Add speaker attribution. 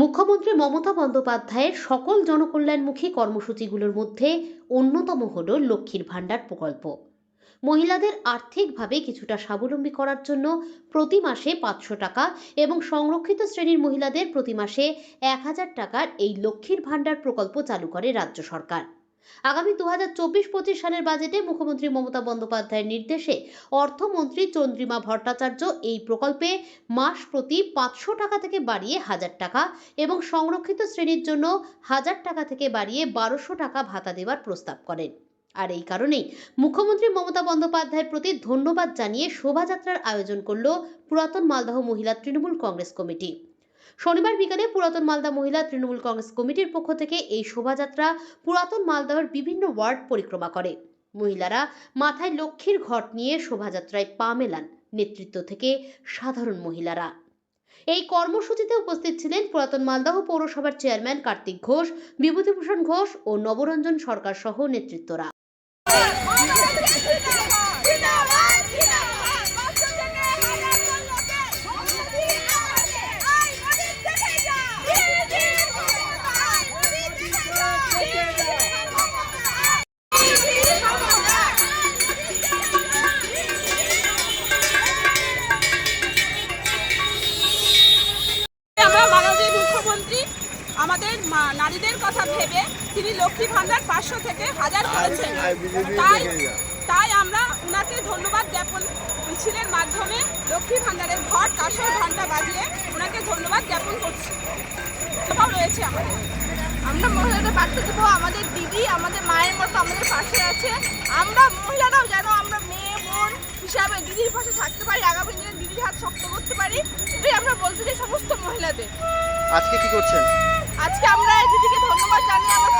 Speaker 1: মুখ্যমন্ত্রী মমতা বন্দ্যোপাধ্যায়ের সকল জনকল্যাণমুখী কর্মসূচিগুলোর মধ্যে অন্যতম হল লক্ষ্মীর ভাণ্ডার প্রকল্প। মহিলাদের আর্থিকভাবে কিছুটা স্বাবলম্বী করার জন্য প্রতি মাসে পাঁচশো টাকা এবং সংরক্ষিত শ্রেণির মহিলাদের প্রতি মাসে এক হাজার টাকার এই লক্ষ্মীর ভাণ্ডার প্রকল্প চালু করে রাজ্য সরকার। আগামী দু হাজার চব্বিশ পঁচিশ সালের বাজেটে মুখ্যমন্ত্রী মমতা বন্দ্যোপাধ্যায়ের নির্দেশে অর্থমন্ত্রী চন্দ্রিমা ভট্টাচার্য এই প্রকল্পে মাস প্রতি পাঁচশো টাকা থেকে বাড়িয়ে হাজার টাকা এবং সংরক্ষিত শ্রেণির জন্য হাজার টাকা থেকে বাড়িয়ে বারোশো টাকা ভাতা দেওয়ার প্রস্তাব করেন। আর এই কারণেই মুখ্যমন্ত্রী মমতা বন্দ্যোপাধ্যায়ের প্রতি ধন্যবাদ জানিয়ে শোভাযাত্রার আয়োজন করল পুরাতন মালদহ মহিলা তৃণমূল কংগ্রেস কমিটি। শনিবার বিকালে পুরাতন মালদা মহিলা তৃণমূল কংগ্রেস কমিটির পক্ষ থেকে এই শোভাযাত্রা পুরাতন মালদহের বিভিন্ন ওয়ার্ড পরিক্রমা করে। মহিলারা মাথায় লক্ষ্মীর ঘট নিয়ে শোভাযাত্রায় পা মেলান নেতৃত্ব থেকে সাধারণ মহিলারা। এই কর্মসূচিতে উপস্থিত ছিলেন পুরাতন মালদহ পৌরসভার চেয়ারম্যান কার্তিক ঘোষ, বিভূতিভূষণ ঘোষ ও নবরঞ্জন সরকার সহ নেতৃত্বরা।
Speaker 2: মা- নারীদের কথা ভেবে তিনি লক্ষ্মী ভান্ডার পাঁচশো থেকে হাজার করেছেন। তাই তাই আমরা উনাকে ধন্যবাদ জ্ঞাপন মিছিলের মাধ্যমে লক্ষ্মী ভান্ডারের ঘর কাসর ঘণ্টা বাজিয়ে ওনাকে ধন্যবাদ জ্ঞাপন করছি। রয়েছে আমাদের।
Speaker 3: আমরা মহিলাদের বার্তা দেবো আমাদের দিদি আমাদের মায়ের মতো আমাদের পাশে আছে। আমরা মহিলারাও যেন আমরা মেয়ে বোন হিসাবে দিদির পাশে থাকতে পারি আগামী দিনে দিদির হাত শক্ত করতে পারি এটাই আমরা বলতে চাই সমস্ত মহিলাদের।
Speaker 4: আজকে কি করছেন?
Speaker 3: আজকে আমরা দিদিকে ধন্যবাদ জানিয়ে আমরা